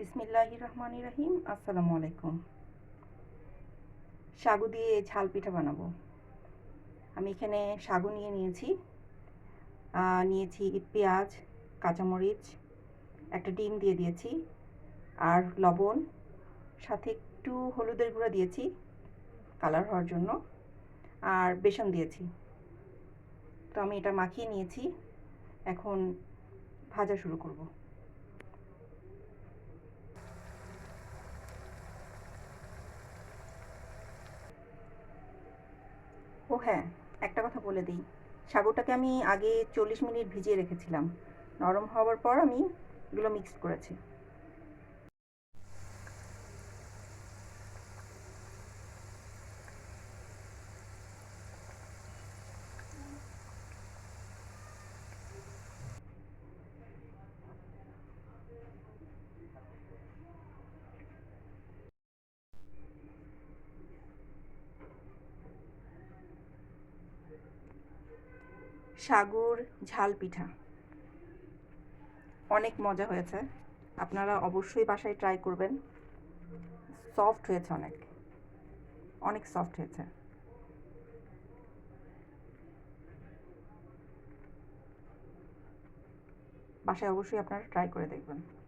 বিসমিল্লাহ রহমান রাহিম, আসসালামু আলাইকুম। সাগু দিয়ে ঝাল পিঠা বানাবো। আমি এখানে সাগু নিয়ে নিয়েছি। নিয়েছি পেঁয়াজ, কাঁচামরিচ, একটা ডিম দিয়ে দিয়েছি, আর লবণ, সাথে একটু হলুদের গুঁড়া দিয়েছি, কালার হওয়ার জন্য, আর বেসন দিয়েছি। তো আমি এটা মাখিয়ে নিয়েছি। এখন ভাজা শুরু করব। হ্যাঁ একটা কথা বলে দিই। সাগরটাকে আমি আগে চল্লিশ মিনিট ভিজিয়ে রেখেছিলাম। নরম হওয়ার পর আমি এগুলো মিক্সড করেছি। সাগুর, ঝাল পিঠা। অনেক মজা হয়েছে। আপনারা অবশ্যই বাসায় ট্রাই করবেন। সফট হয়েছে অনেক। অনেক সফট হয়েছে। বাসায় অবশ্যই আপনারা ট্রাই করে দেখবেন।